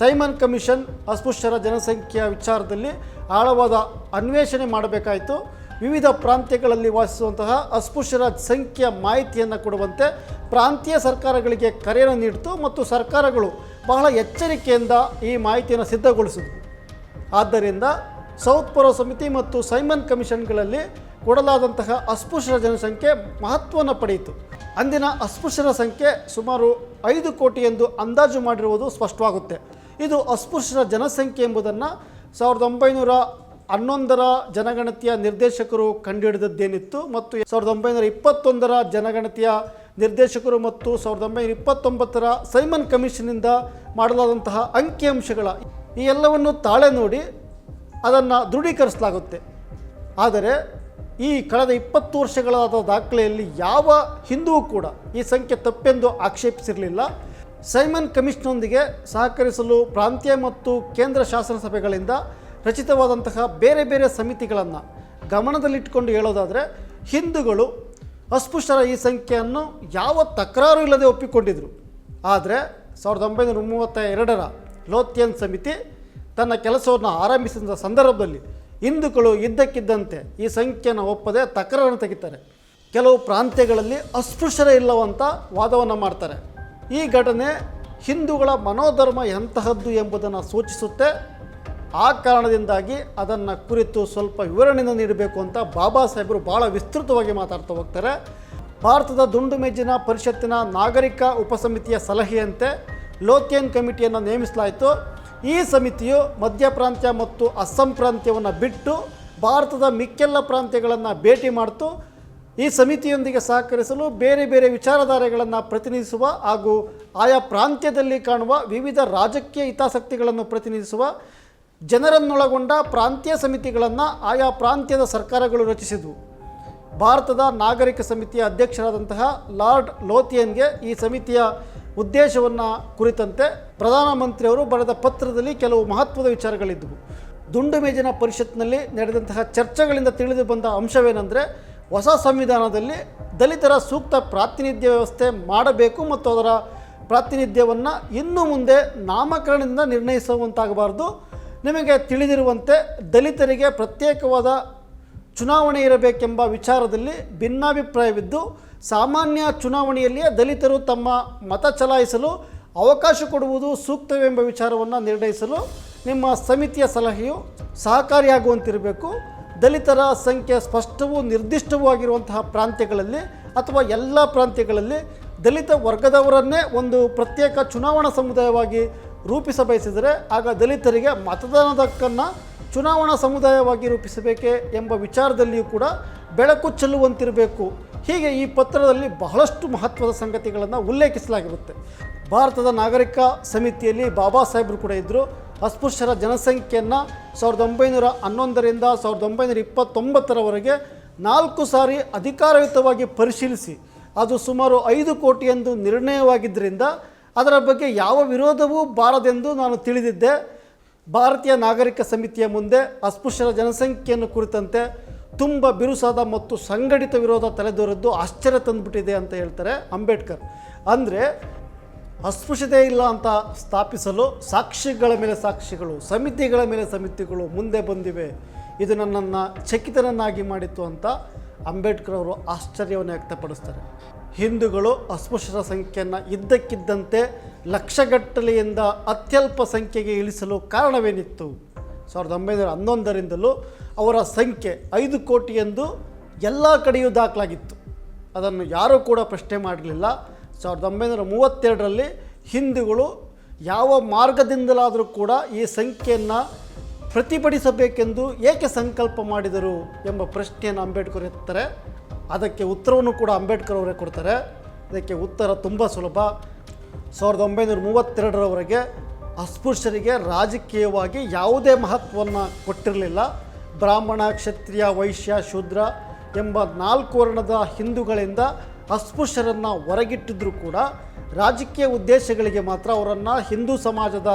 ಸೈಮನ್ ಕಮಿಷನ್ ಅಸ್ಪೃಶ್ಯರ ಜನಸಂಖ್ಯೆಯ ವಿಚಾರದಲ್ಲಿ ಆಳವಾದ ಅನ್ವೇಷಣೆ ಮಾಡಬೇಕಾಯಿತು. ವಿವಿಧ ಪ್ರಾಂತ್ಯಗಳಲ್ಲಿ ವಾಸಿಸುವಂತಹ ಅಸ್ಪೃಶ್ಯರ ಸಂಖ್ಯೆಯ ಮಾಹಿತಿಯನ್ನು ಕೊಡುವಂತೆ ಪ್ರಾಂತೀಯ ಸರ್ಕಾರಗಳಿಗೆ ಕರೆಯನ್ನು ನೀಡಿತು ಮತ್ತು ಸರ್ಕಾರಗಳು ಬಹಳ ಎಚ್ಚರಿಕೆಯಿಂದ ಈ ಮಾಹಿತಿಯನ್ನು ಸಿದ್ಧಗೊಳಿಸಿದವು. ಆದ್ದರಿಂದ ಸೌತ್ ಪೊರೋ ಸಮಿತಿ ಮತ್ತು ಸೈಮನ್ ಕಮಿಷನ್ಗಳಲ್ಲಿ ಕೊಡಲಾದಂತಹ ಅಸ್ಪೃಶ್ಯರ ಜನಸಂಖ್ಯೆ ಮಹತ್ವವನ್ನು ಪಡೆಯಿತು. ಅಂದಿನ ಅಸ್ಪೃಶ್ಯರ ಸಂಖ್ಯೆ ಸುಮಾರು ಐದು ಕೋಟಿ ಎಂದು ಅಂದಾಜು ಮಾಡಿರುವುದು ಸ್ಪಷ್ಟವಾಗುತ್ತೆ. ಇದು ಅಸ್ಪೃಶ್ಯರ ಜನಸಂಖ್ಯೆ ಎಂಬುದನ್ನು ಸಾವಿರದ ಒಂಬೈನೂರ ಹನ್ನೊಂದರ ಜನಗಣತಿಯ ನಿರ್ದೇಶಕರು ಕಂಡುಹಿಡಿದದ್ದೇನಿತ್ತು ಮತ್ತು ಸಾವಿರದ ಒಂಬೈನೂರ ಇಪ್ಪತ್ತೊಂದರ ಜನಗಣತಿಯ ನಿರ್ದೇಶಕರು ಮತ್ತು ಸಾವಿರದ ಒಂಬೈನೂರ ಇಪ್ಪತ್ತೊಂಬತ್ತರ ಸೈಮನ್ ಕಮಿಷನ್ನಿಂದ ಮಾಡಲಾದಂತಹ ಅಂಕಿಅಂಶಗಳ ಈ ಎಲ್ಲವನ್ನು ತಾಳೆ ನೋಡಿ ಅದನ್ನು ದೃಢೀಕರಿಸಲಾಗುತ್ತೆ. ಆದರೆ ಈ ಕಳೆದ ಇಪ್ಪತ್ತು ವರ್ಷಗಳಾದ ದಾಖಲೆಯಲ್ಲಿ ಯಾವ ಹಿಂದೂ ಕೂಡ ಈ ಸಂಖ್ಯೆ ತಪ್ಪೆಂದು ಆಕ್ಷೇಪಿಸಿರಲಿಲ್ಲ. ಸೈಮನ್ ಕಮಿಷನ್ನೊಂದಿಗೆ ಸಹಕರಿಸಲು ಪ್ರಾಂತೀಯ ಮತ್ತು ಕೇಂದ್ರ ಶಾಸನ ಸಭೆಗಳಿಂದ ರಚಿತವಾದಂತಹ ಬೇರೆ ಬೇರೆ ಸಮಿತಿಗಳನ್ನು ಗಮನದಲ್ಲಿಟ್ಟುಕೊಂಡು ಹೇಳೋದಾದರೆ ಹಿಂದೂಗಳು ಅಸ್ಪೃಶ್ಯರ ಈ ಸಂಖ್ಯೆಯನ್ನು ಯಾವ ತಕರಾರು ಇಲ್ಲದೆ ಒಪ್ಪಿಕೊಂಡಿದ್ದರು ಆದರೆ ಸಾವಿರದ ಒಂಬೈನೂರ ಮೂವತ್ತ ಎರಡರ ಲೋಥಿಯನ್ ಸಮಿತಿ ತನ್ನ ಕೆಲಸವನ್ನು ಆರಂಭಿಸಿದ ಸಂದರ್ಭದಲ್ಲಿ ಹಿಂದೂಗಳು ಇದ್ದಕ್ಕಿದ್ದಂತೆ ಈ ಸಂಖ್ಯೆಯನ್ನು ಒಪ್ಪದೆ ತಕರಾರನ್ನು ತೆಗಿತಾರೆ. ಕೆಲವು ಪ್ರಾಂತ್ಯಗಳಲ್ಲಿ ಅಸ್ಪೃಶ್ಯರ ಇಲ್ಲವಂತ ವಾದವನ್ನು ಮಾಡ್ತಾರೆ. ಈ ಘಟನೆ ಹಿಂದೂಗಳ ಮನೋಧರ್ಮ ಎಂತಹದ್ದು ಎಂಬುದನ್ನು ಸೂಚಿಸುತ್ತೆ. ಆ ಕಾರಣದಿಂದಾಗಿ ಅದನ್ನು ಕುರಿತು ಸ್ವಲ್ಪ ವಿವರಣೆಯನ್ನು ನೀಡಬೇಕು ಅಂತ ಬಾಬಾ ಸಾಹೇಬರು ಭಾಳ ವಿಸ್ತೃತವಾಗಿ ಮಾತಾಡ್ತಾ ಹೋಗ್ತಾರೆ. ಭಾರತದ ದುಂಡು ಮೇಜಿನ ಪರಿಷತ್ತಿನ ನಾಗರಿಕ ಉಪಸಮಿತಿಯ ಸಲಹೆಯಂತೆ ಲೋಕೇನ್ ಕಮಿಟಿಯನ್ನು ನೇಮಿಸಲಾಯಿತು. ಈ ಸಮಿತಿಯು ಮಧ್ಯ ಪ್ರಾಂತ್ಯ ಮತ್ತು ಅಸ್ಸಾಂ ಪ್ರಾಂತ್ಯವನ್ನು ಬಿಟ್ಟು ಭಾರತದ ಮಿಕ್ಕೆಲ್ಲ ಪ್ರಾಂತ್ಯಗಳನ್ನು ಭೇಟಿ ಮಾಡ್ತು. ಈ ಸಮಿತಿಯೊಂದಿಗೆ ಸಹಕರಿಸಲು ಬೇರೆ ಬೇರೆ ವಿಚಾರಧಾರೆಗಳನ್ನು ಪ್ರತಿನಿಧಿಸುವ ಹಾಗೂ ಆಯಾ ಪ್ರಾಂತ್ಯದಲ್ಲಿ ಕಾಣುವ ವಿವಿಧ ರಾಜಕೀಯ ಹಿತಾಸಕ್ತಿಗಳನ್ನು ಪ್ರತಿನಿಧಿಸುವ ಜನರನ್ನೊಳಗೊಂಡ ಪ್ರಾಂತೀಯ ಸಮಿತಿಗಳನ್ನು ಆಯಾ ಪ್ರಾಂತ್ಯದ ಸರ್ಕಾರಗಳು ರಚಿಸಿದವು. ಭಾರತದ ನಾಗರಿಕ ಸಮಿತಿಯ ಅಧ್ಯಕ್ಷರಾದಂತಹ ಲಾರ್ಡ್ ಲೋಥಿಯನ್ಗೆ ಈ ಸಮಿತಿಯ ಉದ್ದೇಶವನ್ನು ಕುರಿತಂತೆ ಪ್ರಧಾನಮಂತ್ರಿಯವರು ಬರೆದ ಪತ್ರದಲ್ಲಿ ಕೆಲವು ಮಹತ್ವದ ವಿಚಾರಗಳಿದ್ದವು ದುಂಡು ಮೇಜಿನ ಪರಿಷತ್ನಲ್ಲಿ ನಡೆದಂತಹ ಚರ್ಚೆಗಳಿಂದ ತಿಳಿದು ಬಂದ ಅಂಶವೇನೆಂದರೆ, ಹೊಸ ಸಂವಿಧಾನದಲ್ಲಿ ದಲಿತರ ಸೂಕ್ತ ಪ್ರಾತಿನಿಧ್ಯ ವ್ಯವಸ್ಥೆ ಮಾಡಬೇಕು ಮತ್ತು ಅದರ ಪ್ರಾತಿನಿಧ್ಯವನ್ನು ಇನ್ನು ಮುಂದೆ ನಾಮಕರಣದಿಂದ ನಿರ್ಣಯಿಸುವಂತಾಗಬಾರ್ದು. ನಿಮಗೆ ತಿಳಿದಿರುವಂತೆ ದಲಿತರಿಗೆ ಪ್ರತ್ಯೇಕವಾದ ಚುನಾವಣೆ ಇರಬೇಕೆಂಬ ವಿಚಾರದಲ್ಲಿ ಭಿನ್ನಾಭಿಪ್ರಾಯವಿದ್ದು, ಸಾಮಾನ್ಯ ಚುನಾವಣೆಯಲ್ಲಿಯೇ ದಲಿತರು ತಮ್ಮ ಮತ ಚಲಾಯಿಸಲು ಅವಕಾಶ ಕೊಡುವುದು ಸೂಕ್ತವೆಂಬ ವಿಚಾರವನ್ನು ನಿರ್ಣಯಿಸಲು ನಿಮ್ಮ ಸಮಿತಿಯ ಸಲಹೆಯು ಸಹಕಾರಿಯಾಗುವಂತಿರಬೇಕು. ದಲಿತರ ಸಂಖ್ಯೆ ಸ್ಪಷ್ಟವೂ ನಿರ್ದಿಷ್ಟವೂ ಆಗಿರುವಂತಹ ಪ್ರಾಂತ್ಯಗಳಲ್ಲಿ ಅಥವಾ ಎಲ್ಲ ಪ್ರಾಂತ್ಯಗಳಲ್ಲಿ ದಲಿತ ವರ್ಗದವರನ್ನೇ ಒಂದು ಪ್ರತ್ಯೇಕ ಚುನಾವಣಾ ಸಮುದಾಯವಾಗಿ ರೂಪಿಸ ಬಯಸಿದರೆ ಆಗ ದಲಿತರಿಗೆ ಮತದಾನದ ಹಕ್ಕನ್ನು ಚುನಾವಣಾ ಸಮುದಾಯವಾಗಿ ರೂಪಿಸಬೇಕೆ ಎಂಬ ವಿಚಾರದಲ್ಲಿಯೂ ಕೂಡ ಬೆಳಕು ಚೆಲ್ಲುವಂತಿರಬೇಕು. ಹೀಗೆ ಈ ಪತ್ರದಲ್ಲಿ ಬಹಳಷ್ಟು ಮಹತ್ವದ ಸಂಗತಿಗಳನ್ನು ಉಲ್ಲೇಖಿಸಲಾಗಿರುತ್ತೆ. ಭಾರತದ ನಾಗರಿಕ ಸಮಿತಿಯಲ್ಲಿ ಬಾಬಾ ಸಾಹೇಬರು ಕೂಡ ಇದ್ದರು ಅಸ್ಪೃಶ್ಯರ ಜನಸಂಖ್ಯೆಯನ್ನು ಸಾವಿರದ ಒಂಬೈನೂರ ಹನ್ನೊಂದರಿಂದ ಸಾವಿರದ ಒಂಬೈನೂರ ಇಪ್ಪತ್ತೊಂಬತ್ತರವರೆಗೆ ನಾಲ್ಕು ಸಾರಿ ಅಧಿಕಾರಯುತವಾಗಿ ಪರಿಶೀಲಿಸಿ, ಅದು ಸುಮಾರು ಐದು ಕೋಟಿ ಎಂದು ನಿರ್ಣಯವಾಗಿದ್ದರಿಂದ ಅದರ ಬಗ್ಗೆ ಯಾವ ವಿರೋಧವೂ ಬಾರದೆಂದು ನಾನು ತಿಳಿದಿದ್ದೆ. ಭಾರತೀಯ ನಾಗರಿಕ ಸಮಿತಿಯ ಮುಂದೆ ಅಸ್ಪೃಶ್ಯರ ಜನಸಂಖ್ಯೆಯನ್ನು ಕುರಿತಂತೆ ತುಂಬ ಬಿರುಸಾದ ಮತ್ತು ಸಂಘಟಿತ ವಿರೋಧ ತಲೆದೋರದ್ದು ಆಶ್ಚರ್ಯ ತಂದುಬಿಟ್ಟಿದೆ ಅಂತ ಹೇಳ್ತಾರೆ ಅಂಬೇಡ್ಕರ್. ಅಂದರೆ ಅಸ್ಪೃಶ್ಯತೆ ಇಲ್ಲ ಅಂತ ಸ್ಥಾಪಿಸಲು ಸಾಕ್ಷಿಗಳ ಮೇಲೆ ಸಾಕ್ಷಿಗಳು, ಸಮಿತಿಗಳ ಮೇಲೆ ಸಮಿತಿಗಳು ಮುಂದೆ ಬಂದಿವೆ. ಇದು ನನ್ನನ್ನು ಚಕಿತನನ್ನಾಗಿ ಮಾಡಿತ್ತು ಅಂತ ಅಂಬೇಡ್ಕರ್ ಅವರು ಆಶ್ಚರ್ಯವನ್ನು ವ್ಯಕ್ತಪಡಿಸ್ತಾರೆ. ಹಿಂದೂಗಳು ಅಸ್ಪೃಶ್ಯರ ಸಂಖ್ಯೆಯನ್ನು ಇದ್ದಕ್ಕಿದ್ದಂತೆ ಲಕ್ಷಗಟ್ಟಲೆಯಿಂದ ಅತ್ಯಲ್ಪ ಸಂಖ್ಯೆಗೆ ಇಳಿಸಲು ಕಾರಣವೇನಿತ್ತು? ಸಾವಿರದ ಒಂಬೈನೂರ ಹನ್ನೊಂದರಿಂದಲೂ ಅವರ ಸಂಖ್ಯೆ ಐದು ಕೋಟಿ ಎಂದು ಎಲ್ಲ ಕಡೆಯೂ ದಾಖಲಾಗಿತ್ತು. ಅದನ್ನು ಯಾರೂ ಕೂಡ ಪ್ರಶ್ನೆ ಮಾಡಲಿಲ್ಲ. ಸಾವಿರದ ಒಂಬೈನೂರ ಮೂವತ್ತೆರಡರಲ್ಲಿ ಹಿಂದೂಗಳು ಯಾವ ಮಾರ್ಗದಿಂದಲಾದರೂ ಕೂಡ ಈ ಸಂಖ್ಯೆಯನ್ನು ಪ್ರತಿಭಟಿಸಬೇಕೆಂದು ಏಕೆ ಸಂಕಲ್ಪ ಮಾಡಿದರು ಎಂಬ ಪ್ರಶ್ನೆಯನ್ನು ಅಂಬೇಡ್ಕರ್ ಎತ್ತಾರೆ ಅದಕ್ಕೆ ಉತ್ತರವನ್ನು ಕೂಡ ಅಂಬೇಡ್ಕರ್ ಅವರೇ ಕೊಡ್ತಾರೆ. ಅದಕ್ಕೆ ಉತ್ತರ ತುಂಬ ಸುಲಭ. ಸಾವಿರದ ಒಂಬೈನೂರ ಮೂವತ್ತೆರಡರವರೆಗೆ ಅಸ್ಪೃಶ್ಯರಿಗೆ ರಾಜಕೀಯವಾಗಿ ಯಾವುದೇ ಮಹತ್ವವನ್ನು ಕೊಟ್ಟಿರಲಿಲ್ಲ. ಬ್ರಾಹ್ಮಣ, ಕ್ಷತ್ರಿಯ, ವೈಶ್ಯ, ಶೂದ್ರ ಎಂಬ ನಾಲ್ಕು ವರ್ಣದ ಹಿಂದೂಗಳಿಂದ ಅಸ್ಪೃಶ್ಯರನ್ನು ಹೊರಗಿಟ್ಟಿದ್ರೂ ಕೂಡ ರಾಜಕೀಯ ಉದ್ದೇಶಗಳಿಗೆ ಮಾತ್ರ ಅವರನ್ನು ಹಿಂದೂ ಸಮಾಜದ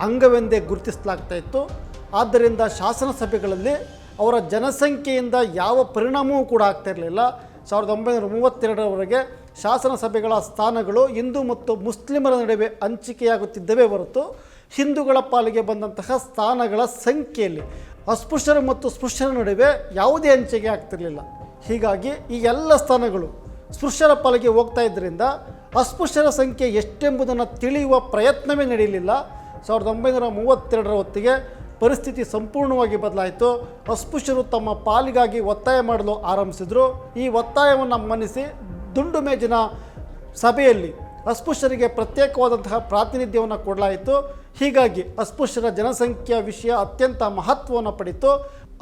ಅಂಗವೆಂದೇ ಗುರುತಿಸಲಾಗ್ತಾ ಇತ್ತು. ಆದ್ದರಿಂದ ಶಾಸನ ಸಭೆಗಳಲ್ಲಿ ಅವರ ಜನಸಂಖ್ಯೆಯಿಂದ ಯಾವ ಪರಿಣಾಮವೂ ಕೂಡ ಆಗ್ತಾ ಇರಲಿಲ್ಲ. ಸಾವಿರದ ಒಂಬೈನೂರ ಮೂವತ್ತೆರಡರವರೆಗೆ ಶಾಸನಸಭೆಗಳ ಸ್ಥಾನಗಳು ಹಿಂದೂ ಮತ್ತು ಮುಸ್ಲಿಮರ ನಡುವೆ ಹಂಚಿಕೆಯಾಗುತ್ತಿದ್ದವೇ ಹೊರತು ಹಿಂದೂಗಳ ಪಾಲಿಗೆ ಬಂದಂತಹ ಸ್ಥಾನಗಳ ಸಂಖ್ಯೆಯಲ್ಲಿ ಅಸ್ಪೃಶ್ಯರು ಮತ್ತು ಸ್ಪೃಶ್ಯರ ನಡುವೆ ಯಾವುದೇ ಹಂಚಿಕೆ ಆಗ್ತಿರಲಿಲ್ಲ. ಹೀಗಾಗಿ ಈ ಎಲ್ಲ ಸ್ಥಾನಗಳು ಸ್ಪೃಶ್ಯರ ಪಾಲಿಗೆ ಹೋಗ್ತಾ ಇದ್ದರಿಂದ ಅಸ್ಪೃಶ್ಯರ ಸಂಖ್ಯೆ ಎಷ್ಟೆಂಬುದನ್ನು ತಿಳಿಯುವ ಪ್ರಯತ್ನವೇ ನಡೆಯಲಿಲ್ಲ. ಸಾವಿರದ ಒಂಬೈನೂರ ಮೂವತ್ತೆರಡರ ಹೊತ್ತಿಗೆ ಪರಿಸ್ಥಿತಿ ಸಂಪೂರ್ಣವಾಗಿ ಬದಲಾಯಿತು. ಅಸ್ಪೃಶ್ಯರು ತಮ್ಮ ಪಾಲಿಗಾಗಿ ಒತ್ತಾಯ ಮಾಡಲು ಆರಂಭಿಸಿದರು. ಈ ಒತ್ತಾಯವನ್ನು ಮನ್ನಿಸಿ ದುಂಡು ಮೇಜಿನ ಸಭೆಯಲ್ಲಿ ಅಸ್ಪೃಶ್ಯರಿಗೆ ಪ್ರತ್ಯೇಕವಾದಂತಹ ಪ್ರಾತಿನಿಧ್ಯವನ್ನು ಕೊಡಲಾಯಿತು. ಹೀಗಾಗಿ ಅಸ್ಪೃಶ್ಯರ ಜನಸಂಖ್ಯೆಯ ವಿಷಯ ಅತ್ಯಂತ ಮಹತ್ವವನ್ನು ಪಡೆಯಿತು.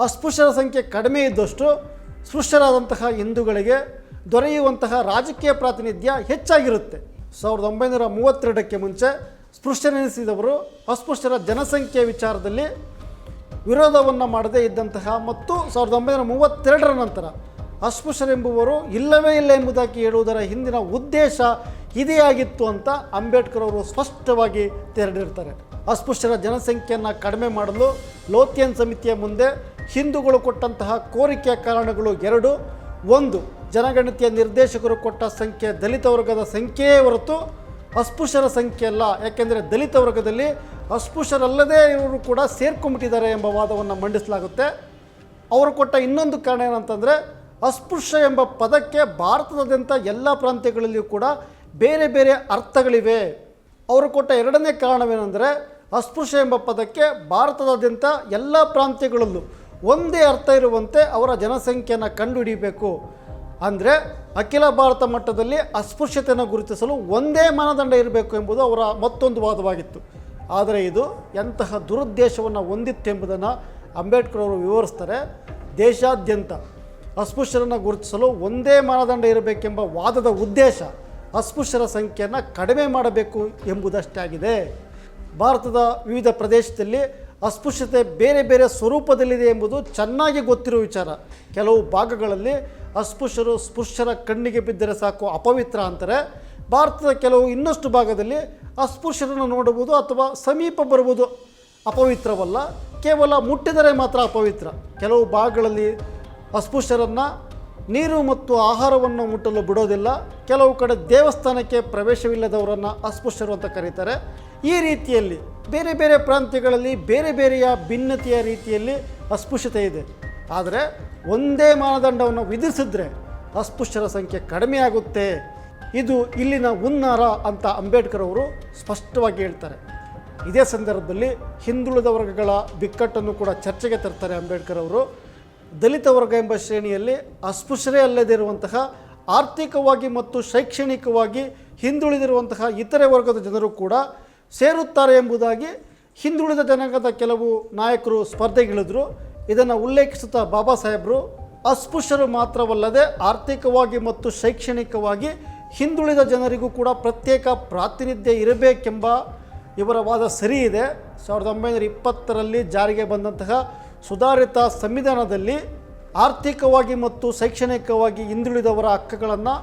ಅಸ್ಪೃಶ್ಯರ ಸಂಖ್ಯೆ ಕಡಿಮೆ ಇದ್ದಷ್ಟು ಸ್ಪೃಶ್ಯರಾದಂತಹ ಹಿಂದೂಗಳಿಗೆ ದೊರೆಯುವಂತಹ ರಾಜಕೀಯ ಪ್ರಾತಿನಿಧ್ಯ ಹೆಚ್ಚಾಗಿರುತ್ತೆ. ಸಾವಿರದ ಒಂಬೈನೂರ ಮೂವತ್ತೆರಡಕ್ಕೆ ಮುಂಚೆ ಸ್ಪೃಶ್ಯರೆನಿಸಿದವರು ಅಸ್ಪೃಶ್ಯರ ಜನಸಂಖ್ಯೆ ವಿಚಾರದಲ್ಲಿ ವಿರೋಧವನ್ನು ಮಾಡದೇ ಇದ್ದಂತಹ ಮತ್ತು ಸಾವಿರದ ಒಂಬೈನೂರ ಮೂವತ್ತೆರಡರ ನಂತರ ಅಸ್ಪೃಶ್ಯರೆಂಬುವರು ಇಲ್ಲವೇ ಇಲ್ಲ ಎಂಬುದಾಗಿ ಹೇಳುವುದರ ಹಿಂದಿನ ಉದ್ದೇಶ ಇದೇ ಆಗಿತ್ತು ಅಂತ ಅಂಬೇಡ್ಕರ್ ಅವರು ಸ್ಪಷ್ಟವಾಗಿ ತೆರಳಿರ್ತಾರೆ ಅಸ್ಪೃಶ್ಯರ ಜನಸಂಖ್ಯೆಯನ್ನು ಕಡಿಮೆ ಮಾಡಲು ಲೋಥಿಯನ್ ಸಮಿತಿಯ ಮುಂದೆ ಹಿಂದೂಗಳು ಕೊಟ್ಟಂತಹ ಕೋರಿಕೆಯ ಕಾರಣಗಳು ಎರಡು. ಒಂದು, ಜನಗಣತಿಯ ನಿರ್ದೇಶಕರು ಕೊಟ್ಟ ಸಂಖ್ಯೆ ದಲಿತ ವರ್ಗದ ಸಂಖ್ಯೆಯೇ ಹೊರತು ಅಸ್ಪೃಶ್ಯರ ಸಂಖ್ಯೆ ಅಲ್ಲ. ಯಾಕೆಂದರೆ ದಲಿತ ವರ್ಗದಲ್ಲಿ ಅಸ್ಪೃಶ್ಯರಲ್ಲದೆ ಇವರು ಕೂಡ ಸೇರ್ಕೊಂಬಿಟ್ಟಿದ್ದಾರೆ ಎಂಬ ವಾದವನ್ನು ಮಂಡಿಸಲಾಗುತ್ತೆ. ಅವರು ಕೊಟ್ಟ ಇನ್ನೊಂದು ಕಾರಣ ಏನಂತಂದರೆ ಅಸ್ಪೃಶ್ಯ ಎಂಬ ಪದಕ್ಕೆ ಭಾರತದಾದ್ಯಂತ ಎಲ್ಲ ಪ್ರಾಂತ್ಯಗಳಲ್ಲಿಯೂ ಕೂಡ ಬೇರೆ ಬೇರೆ ಅರ್ಥಗಳಿವೆ. ಅವರು ಕೊಟ್ಟ ಎರಡನೇ ಕಾರಣವೇನೆಂದರೆ ಅಸ್ಪೃಶ್ಯ ಎಂಬ ಪದಕ್ಕೆ ಭಾರತದಾದ್ಯಂತ ಎಲ್ಲ ಪ್ರಾಂತ್ಯಗಳಲ್ಲೂ ಒಂದೇ ಅರ್ಥ ಇರುವಂತೆ ಅವರ ಜನಸಂಖ್ಯೆಯನ್ನು ಕಂಡುಹಿಡಿಯಬೇಕು ಅಂದರೆ ಅಖಿಲ ಭಾರತ ಮಟ್ಟದಲ್ಲಿ ಅಸ್ಪೃಶ್ಯತೆಯನ್ನು ಗುರುತಿಸಲು ಒಂದೇ ಮಾನದಂಡ ಇರಬೇಕು ಎಂಬುದು ಅವರ ಮತ್ತೊಂದು ವಾದವಾಗಿತ್ತು. ಆದರೆ ಇದು ಎಂತಹ ದುರುದ್ದೇಶವನ್ನು ಹೊಂದಿತ್ತೆಂಬುದನ್ನು ಅಂಬೇಡ್ಕರ್ ಅವರು ವಿವರಿಸ್ತಾರೆ. ದೇಶಾದ್ಯಂತ ಅಸ್ಪೃಶ್ಯರನ್ನು ಗುರುತಿಸಲು ಒಂದೇ ಮಾನದಂಡ ಇರಬೇಕೆಂಬ ವಾದದ ಉದ್ದೇಶ ಅಸ್ಪೃಶ್ಯರ ಸಂಖ್ಯೆಯನ್ನು ಕಡಿಮೆ ಮಾಡಬೇಕು ಎಂಬುದಷ್ಟೇ ಆಗಿದೆ. ಭಾರತದ ವಿವಿಧ ಪ್ರದೇಶದಲ್ಲಿ ಅಸ್ಪೃಶ್ಯತೆ ಬೇರೆ ಬೇರೆ ಸ್ವರೂಪದಲ್ಲಿದೆ ಎಂಬುದು ಚೆನ್ನಾಗಿ ಗೊತ್ತಿರುವ ವಿಚಾರ. ಕೆಲವು ಭಾಗಗಳಲ್ಲಿ ಅಸ್ಪೃಶ್ಯರು ಸ್ಪೃಶ್ಯರ ಕಣ್ಣಿಗೆ ಬಿದ್ದರೆ ಸಾಕು ಅಪವಿತ್ರ ಅಂತಾರೆ. ಭಾರತದ ಕೆಲವು ಇನ್ನಷ್ಟು ಭಾಗದಲ್ಲಿ ಅಸ್ಪೃಶ್ಯರನ್ನು ನೋಡುವುದು ಅಥವಾ ಸಮೀಪ ಬರುವುದು ಅಪವಿತ್ರವಲ್ಲ. ಕೇವಲ ಮುಟ್ಟಿದರೆ ಮಾತ್ರ ಅಪವಿತ್ರ. ಕೆಲವು ಭಾಗಗಳಲ್ಲಿ ಅಸ್ಪೃಶ್ಯರನ್ನು ನೀರು ಮತ್ತು ಆಹಾರವನ್ನು ಮುಟ್ಟಲು ಬಿಡೋದಿಲ್ಲ. ಕೆಲವು ಕಡೆ ದೇವಸ್ಥಾನಕ್ಕೆ ಪ್ರವೇಶವಿಲ್ಲದವರನ್ನು ಅಸ್ಪೃಶ್ಯರು ಅಂತ ಕರೀತಾರೆ. ಈ ರೀತಿಯಲ್ಲಿ ಬೇರೆ ಬೇರೆ ಪ್ರಾಂತ್ಯಗಳಲ್ಲಿ ಬೇರೆ ಬೇರೆಯ ಭಿನ್ನತೆಯ ರೀತಿಯಲ್ಲಿ ಅಸ್ಪೃಶ್ಯತೆ ಇದೆ. ಆದರೆ ಒಂದೇ ಮಾನದಂಡವನ್ನು ವಿಧಿಸಿದ್ರೆ ಅಸ್ಪೃಶ್ಯರ ಸಂಖ್ಯೆ ಕಡಿಮೆ ಆಗುತ್ತೆ. ಇದು ಇಲ್ಲಿನ ಹುನ್ನಾರ ಅಂತ ಅಂಬೇಡ್ಕರ್ ಅವರು ಸ್ಪಷ್ಟವಾಗಿ ಹೇಳ್ತಾರೆ. ಇದೇ ಸಂದರ್ಭದಲ್ಲಿ ಹಿಂದುಳಿದ ವರ್ಗಗಳ ಬಿಕ್ಕಟ್ಟನ್ನು ಕೂಡ ಚರ್ಚೆಗೆ ತರ್ತಾರೆ ಅಂಬೇಡ್ಕರ್ ಅವರು. ದಲಿತ ವರ್ಗ ಎಂಬ ಶ್ರೇಣಿಯಲ್ಲಿ ಅಸ್ಪೃಶ್ಯರೇ ಅಲ್ಲದೇ ಇರುವಂತಹ ಆರ್ಥಿಕವಾಗಿ ಮತ್ತು ಶೈಕ್ಷಣಿಕವಾಗಿ ಹಿಂದುಳಿದಿರುವಂತಹ ಇತರೆ ವರ್ಗದ ಜನರು ಕೂಡ ಸೇರುತ್ತಾರೆ ಎಂಬುದಾಗಿ ಹಿಂದುಳಿದ ಜನಾಂಗದ ಕೆಲವು ನಾಯಕರು ಸ್ಪರ್ಧೆಗಿಳಿದ್ರು. ಇದನ್ನು ಉಲ್ಲೇಖಿಸುತ್ತಾ ಬಾಬಾ ಸಾಹೇಬರು, ಅಸ್ಪೃಶ್ಯರು ಮಾತ್ರವಲ್ಲದೆ ಆರ್ಥಿಕವಾಗಿ ಮತ್ತು ಶೈಕ್ಷಣಿಕವಾಗಿ ಹಿಂದುಳಿದ ಜನರಿಗೂ ಕೂಡ ಪ್ರತ್ಯೇಕ ಪ್ರಾತಿನಿಧ್ಯ ಇರಬೇಕೆಂಬ ಇವರ ವಾದ ಸರಿ ಇದೆ. ಸಾವಿರದ ಒಂಬೈನೂರ ಇಪ್ಪತ್ತರಲ್ಲಿ ಜಾರಿಗೆ ಬಂದಂತಹ ಸುಧಾರಿತ ಸಂವಿಧಾನದಲ್ಲಿ ಆರ್ಥಿಕವಾಗಿ ಮತ್ತು ಶೈಕ್ಷಣಿಕವಾಗಿ ಹಿಂದುಳಿದವರ ಹಕ್ಕುಗಳನ್ನು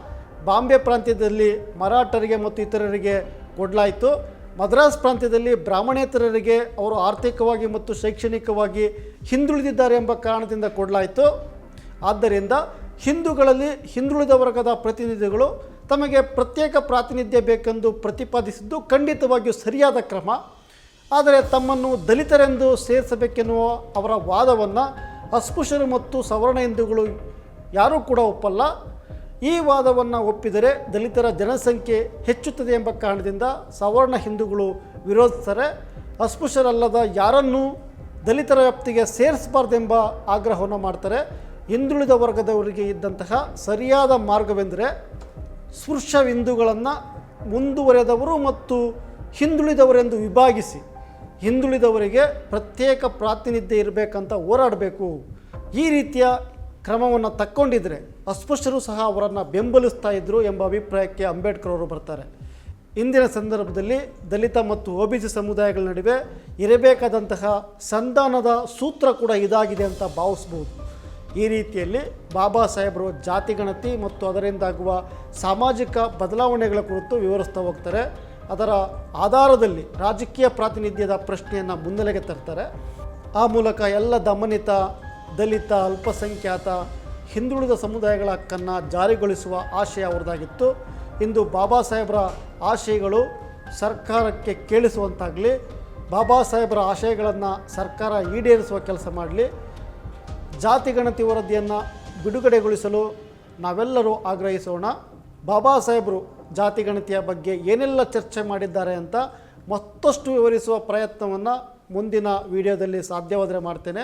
ಬಾಂಬೆ ಪ್ರಾಂತ್ಯದಲ್ಲಿ ಮರಾಠರಿಗೆ ಮತ್ತು ಇತರರಿಗೆ ಕೊಡಲಾಯಿತು. ಮದ್ರಾಸ್ ಪ್ರಾಂತ್ಯದಲ್ಲಿ ಬ್ರಾಹ್ಮಣೇತರರಿಗೆ ಅವರು ಆರ್ಥಿಕವಾಗಿ ಮತ್ತು ಶೈಕ್ಷಣಿಕವಾಗಿ ಹಿಂದುಳಿದಿದ್ದಾರೆ ಎಂಬ ಕಾರಣದಿಂದ ಕೊಡಲಾಯಿತು. ಆದ್ದರಿಂದ ಹಿಂದೂಗಳಲ್ಲಿ ಹಿಂದುಳಿದ ವರ್ಗದ ಪ್ರತಿನಿಧಿಗಳು ತಮಗೆ ಪ್ರತ್ಯೇಕ ಪ್ರಾತಿನಿಧ್ಯ ಬೇಕೆಂದು ಪ್ರತಿಪಾದಿಸಿದ್ದು ಖಂಡಿತವಾಗಿಯೂ ಸರಿಯಾದ ಕ್ರಮ. ಆದರೆ ತಮ್ಮನ್ನು ದಲಿತರೆಂದು ಸೇರಿಸಬೇಕೆನ್ನುವ ಅವರ ವಾದವನ್ನು ಅಸ್ಪೃಶ್ಯರು ಮತ್ತು ಸವರ್ಣ ಹಿಂದೂಗಳು ಯಾರೂ ಕೂಡ ಒಪ್ಪಲ್ಲ. ಈ ವಾದವನ್ನು ಒಪ್ಪಿದರೆ ದಲಿತರ ಜನಸಂಖ್ಯೆ ಹೆಚ್ಚುತ್ತದೆ ಎಂಬ ಕಾರಣದಿಂದ ಸವರ್ಣ ಹಿಂದೂಗಳು ವಿರೋಧಿಸ್ತಾರೆ. ಅಸ್ಪೃಶ್ಯರಲ್ಲದ ಯಾರನ್ನೂ ದಲಿತರ ವ್ಯಾಪ್ತಿಗೆ ಸೇರಿಸಬಾರ್ದೆಂಬ ಆಗ್ರಹವನ್ನು ಮಾಡ್ತಾರೆ. ಹಿಂದುಳಿದ ವರ್ಗದವರಿಗೆ ಇದ್ದಂತಹ ಸರಿಯಾದ ಮಾರ್ಗವೆಂದರೆ ಸ್ಪೃಶ್ಯ ಹಿಂದೂಗಳನ್ನು ಮುಂದುವರೆದವರು ಮತ್ತು ಹಿಂದುಳಿದವರೆಂದು ವಿಭಾಗಿಸಿ ಹಿಂದುಳಿದವರಿಗೆ ಪ್ರತ್ಯೇಕ ಪ್ರಾತಿನಿಧ್ಯ ಇರಬೇಕಂತ ಹೋರಾಡಬೇಕು. ಈ ರೀತಿಯ ಕ್ರಮವನ್ನು ತಕ್ಕೊಂಡಿದ್ರೆ ಅಸ್ಪೃಶ್ಯರು ಸಹ ಅವರನ್ನು ಬೆಂಬಲಿಸ್ತಾ ಇದ್ದರು ಎಂಬ ಅಭಿಪ್ರಾಯಕ್ಕೆ ಅಂಬೇಡ್ಕರ್ ಅವರು ಬರ್ತಾರೆ. ಇಂದಿನ ಸಂದರ್ಭದಲ್ಲಿ ದಲಿತ ಮತ್ತು ಒ ಬಿ ಸಿ ಸಮುದಾಯಗಳ ನಡುವೆ ಇರಬೇಕಾದಂತಹ ಸಂಧಾನದ ಸೂತ್ರ ಕೂಡ ಇದಾಗಿದೆ ಅಂತ ಭಾವಿಸ್ಬೋದು. ಈ ರೀತಿಯಲ್ಲಿ ಬಾಬಾ ಸಾಹೇಬರು ಜಾತಿ ಗಣತಿ ಮತ್ತು ಅದರಿಂದಾಗುವ ಸಾಮಾಜಿಕ ಬದಲಾವಣೆಗಳ ಕುರಿತು ವಿವರಿಸ್ತಾ ಹೋಗ್ತಾರೆ. ಅದರ ಆಧಾರದಲ್ಲಿ ರಾಜಕೀಯ ಪ್ರಾತಿನಿಧ್ಯದ ಪ್ರಶ್ನೆಯನ್ನು ಮುನ್ನೆಲೆಗೆ ತರ್ತಾರೆ. ಆ ಮೂಲಕ ಎಲ್ಲ ದಮನಿತ ದಲಿತ, ಅಲ್ಪಸಂಖ್ಯಾತ, ಹಿಂದುಳಿದ ಸಮುದಾಯಗಳ ಹಕ್ಕನ್ನು ಜಾರಿಗೊಳಿಸುವ ಆಶಯ ಅವರದಾಗಿತ್ತು ಇಂದು ಬಾಬಾ ಸಾಹೇಬರ ಆಶಯಗಳು ಸರ್ಕಾರಕ್ಕೆ ಕೇಳಿಸುವಂತಾಗಲಿ, ಬಾಬಾ ಸಾಹೇಬರ ಆಶಯಗಳನ್ನು ಸರ್ಕಾರ ಈಡೇರಿಸುವ ಕೆಲಸ ಮಾಡಲಿ, ಜಾತಿ ಗಣತಿ ವರದಿಯನ್ನು ಬಿಡುಗಡೆಗೊಳಿಸಲು ನಾವೆಲ್ಲರೂ ಆಗ್ರಹಿಸೋಣ. ಬಾಬಾ ಸಾಹೇಬರು ಜಾತಿ ಗಣತಿಯ ಬಗ್ಗೆ ಏನೆಲ್ಲ ಚರ್ಚೆ ಮಾಡಿದ್ದಾರೆ ಅಂತ ಮತ್ತಷ್ಟು ವಿವರಿಸುವ ಪ್ರಯತ್ನವನ್ನು ಮುಂದಿನ ವಿಡಿಯೋದಲ್ಲಿ ಸಾಧ್ಯವಾದರೆ ಮಾಡ್ತೇನೆ.